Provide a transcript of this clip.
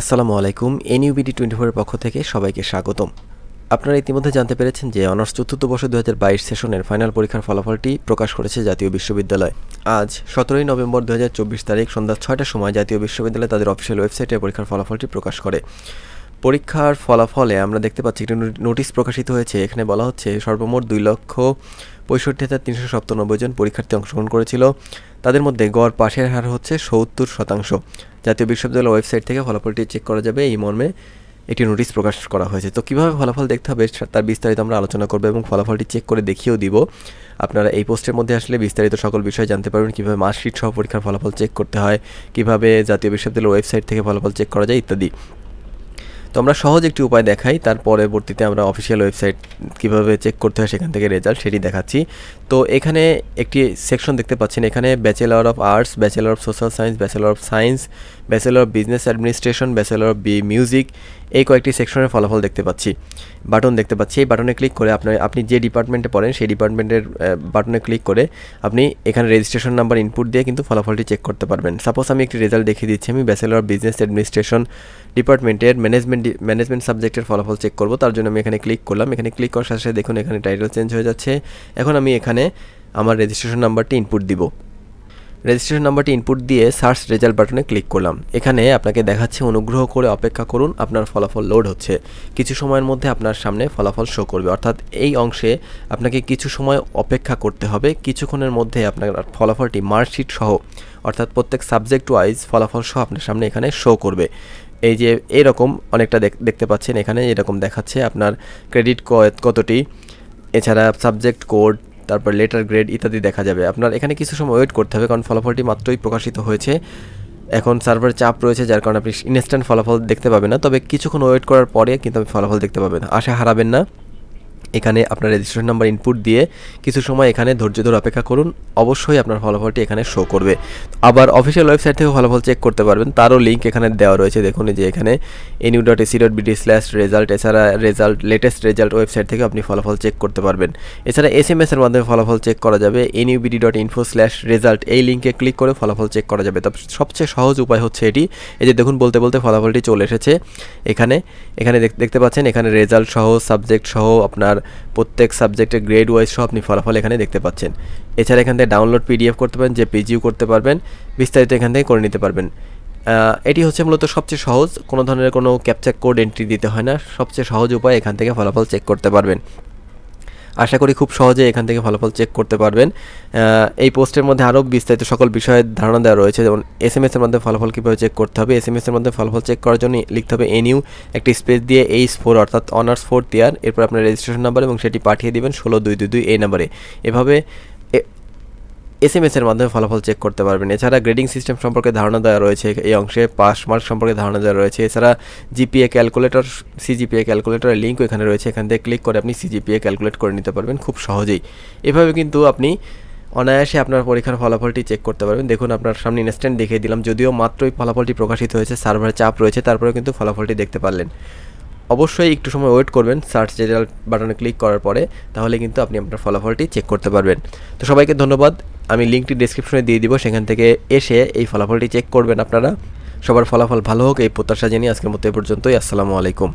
আসসালামু আলাইকুম, এনইউবিডি টোয়েন্টি ফোরের পক্ষ থেকে সবাইকে স্বাগতম। আপনারা ইতিমধ্যে জানতে পেরেছেন যে অনার্স চতুর্থ বর্ষ দু হাজার বাইশ সেশনের ফাইনাল পরীক্ষার ফলাফলটি প্রকাশ করেছে জাতীয় বিশ্ববিদ্যালয়। আজ, সতেরোই নভেম্বর দু হাজার চব্বিশ তারিখ সন্ধ্যা ছয়টার সময় জাতীয় বিশ্ববিদ্যালয় তাদের অফিসিয়াল ওয়েবসাইটে পরীক্ষার ফলাফলটি প্রকাশ করে। পরীক্ষার ফলাফলে আমরা দেখতে পাচ্ছি একটি নোটিশ প্রকাশিত হয়েছে, এখানে বলা হচ্ছে সর্বমোট দুই লক্ষ পঁয়ষট্টি হাজার তিনশো সপ্তানব্বই জন পরীক্ষার্থী অংশগ্রহণ করেছিল। তাদের মধ্যে গড় পাশের হার হচ্ছে সত্তর শতাংশ। জাতীয় বিশ্ববিদ্যালয়ের ওয়েবসাইট থেকে ফলাফলটি চেক করা যাবে এই মর্মে একটি নোটিশ প্রকাশ করা হয়েছে। তো কীভাবে ফলাফল দেখতে হবে তার বিস্তারিত আমরা আলোচনা করব এবং ফলাফলটি চেক করে দেখিয়েও দিব। আপনারা এই পোস্টের মধ্যে আসলে বিস্তারিত সকল বিষয় জানতে পারবেন, কীভাবে মার্কশিট সহ পরীক্ষার ফলাফল চেক করতে হয়, কীভাবে জাতীয় বিশ্ববিদ্যালয়ের ওয়েবসাইট থেকে ফলাফল চেক করা যায় ইত্যাদি। তো আমরা সহজ একটি উপায় দেখাই, তার পরবর্তীতে আমরা অফিসিয়াল ওয়েবসাইট কীভাবে চেক করতে হয়, সেখান থেকে রেজাল্ট সেটি দেখাচ্ছি। তো এখানে একটি সেকশন দেখতে পাচ্ছেন, এখানে bachelor of arts bachelor of social science bachelor of science bachelor of business administration bachelor of B music এই কয়েকটি সেকশনের ফলাফল দেখতে পাচ্ছি। বাটন দেখতে পাচ্ছি, এই বাটনে ক্লিক করে আপনার, আপনি যে ডিপার্টমেন্টে পড়েন, সেই ডিপার্টমেন্টের বাটনে ক্লিক করে আপনি এখানে রেজিস্ট্রেশন নাম্বার ইনপুট দিয়ে কিন্তু ফলাফলটি চেক করতে পারবেন। সাপোজ আমি একটি রেজাল্ট দেখিয়ে দিচ্ছি, আমি ব্যাচেলর অফ বিজনেস অ্যাডমিনিস্ট্রেশন ডিপার্টমেন্টের ম্যানেজমেন্ট ম্যানেজমেন্ট সাবজেক্টের ফলাফল চেক করব। তার জন্য আমি এখানে ক্লিক করলাম। এখানে ক্লিক করার সাথে সাথে দেখুন, এখানে টাইটেল চেঞ্জ হয়ে যাচ্ছে। এখন আমি এখানে আমার রেজিস্ট্রেশন নাম্বারটি ইনপুট দিব। রেজিস্ট্রেশন নাম্বারটি ইনপুট দিয়ে সার্চ রেজাল্ট বাটনে ক্লিক করলাম। এখানে আপনাকে দেখাচ্ছে, অনুগ্রহ করে অপেক্ষা করুন, আপনার ফলাফল লোড হচ্ছে। কিছু সময়ের মধ্যে আপনার সামনে ফলাফল শো করবে। অর্থাৎ এই অংশে আপনাকে কিছু সময় অপেক্ষা করতে হবে। কিছুক্ষণের মধ্যে আপনার ফলাফলটি মার্কশিট সহ, অর্থাৎ প্রত্যেক সাবজেক্ট ওয়াইজ ফলাফল সহ আপনার সামনে এখানে শো করবে। এই যে এরকম অনেকটা দেখতে পাচ্ছেন এখানে, এরকম দেখাচ্ছে আপনার ক্রেডিট কতটি, এছাড়া সাবজেক্ট কোড তারপর লেটার গ্রেড ইত্যাদি দেখা যাবে। আপনার এখানে কিছু সময় ওয়েট করতে হবে, কারণ ফলাফলটি মাত্রই প্রকাশিত হয়েছে। এখন সার্ভার চাপ রয়েছে, যার কারণে আপনি ইনস্ট্যান্ট ফলাফল দেখতে পাবেন না। তবে কিছুক্ষণ ওয়েট করার পরে কিন্তু আপনি ফলাফল দেখতে পাবেন। আশা হারাবেন না। এখানে আপনার রেজিস্ট্রেশন নাম্বার ইনপুট দিয়ে কিছু সময় এখানে ধৈর্য ধরে অপেক্ষা করুন। অবশ্যই আপনার ফলাফলটি এখানে শো করবে। আবার অফিসিয়াল ওয়েবসাইট থেকে ফলাফল চেক করতে পারবেন। তারও লিঙ্ক এখানে দেওয়া রয়েছে। দেখুন যে এখানে NU dot AC dot BD slash result এছাড়া রেজাল্ট লেটেস্ট রেজাল্ট ওয়েবসাইট থেকে আপনি ফলাফল চেক করতে পারবেন। এছাড়া এস এম এসের মাধ্যমে ফলাফল চেক করা যাবে। NUBD dot info slash result এই লিঙ্কে ক্লিক করে ফলাফল চেক করা যাবে। তবে সবচেয়ে সহজ উপায় হচ্ছে এটি। এই যে দেখুন, বলতে বলতে ফলাফলটি চলে এসেছে। এখানে এখানে দেখতে পাচ্ছেন, এখানে রেজাল্ট সহ সাবজেক্ট সহ আপনার প্রত্যেক সাবজেক্টের গ্রেড ওয়াইজ সহ আপনি ফলাফল এখানে দেখতে পাচ্ছেন। এছাড়া এখান থেকে ডাউনলোড পিডিএফ করতে পারেন, যে পিজিও করতে পারবেন, বিস্তারিত এখান থেকে করে নিতে পারবেন। এটি হচ্ছে মূলত সবচেয়ে সহজ, কোনো ধরনের কোনো ক্যাপচার কোড এন্ট্রি দিতে হয় না, সবচেয়ে সহজ উপায় এখান থেকে ফলাফল চেক করতে পারবেন। আশা করি খুব সহজে এখান থেকে ফলাফল চেক করতে পারবেন। এই পোস্টের মধ্যে আরও বিস্তারিত সকল বিষয়ে ধারণা দেওয়া রয়েছে, যেমন এস এম এসের মধ্যে ফলাফল কীভাবে চেক করতে হবে। এস এম এসের মধ্যে ফলাফল চেক করার জন্য লিখতে হবে এনইউ, একটি স্পেস দিয়ে এইচ ফোর অর্থাৎ অনার্স ফোর্থ ইয়ার এরপর আপনার রেজিস্ট্রেশন নাম্বার এবং সেটি পাঠিয়ে দেবেন ষোলো দুই দুই দুই এই নাম্বারে এভাবে এস এম এসের মাধ্যমে ফলাফল চেক করতে পারবেন। এছাড়া গ্রেডিং সিস্টেম সম্পর্কে ধারণা দেওয়া রয়েছে এই অংশে পাস মার্ক সম্পর্কে ধারণা দেওয়া রয়েছে। এছাড়া জিপিএ ক্যালকুলেটর সিজিপিএ ক্যালকুলেটরের লিঙ্ক এখানে রয়েছে। এখান থেকে ক্লিক করে আপনি সিজিপিএ ক্যালকুলেট করে নিতে পারবেন খুব সহজেই। এভাবে কিন্তু আপনি অনায়াসে আপনার পরীক্ষার ফলাফলটি চেক করতে পারবেন। দেখুন, আপনার সামনে ইনস্ট্যান্ট দেখিয়ে দিলাম। যদিও মাত্রই ফলাফলটি প্রকাশিত হয়েছে সার্ভারে চাপ রয়েছে তারপরে কিন্তু ফলাফলটি দেখতে পারলেন। অবশ্যই একটু সময় ওয়েট করবেন সার্চ রেজাল্ট বাটনে ক্লিক করার পরে, তাহলে কিন্তু আপনি আপনার ফলাফলটি চেক করতে পারবেন। তো সবাইকে ধন্যবাদ। আমি লিঙ্কটি ডিসক্রিপশনে দিয়ে দিব, সেখান থেকে এসে এই ফলাফলটি চেক করবেন আপনারা। সবার ফলাফল ভালো হোক, এই প্রত্যাশা জানিয়ে আজকের মতো এ পর্যন্তই। আসসালামু আলাইকুম।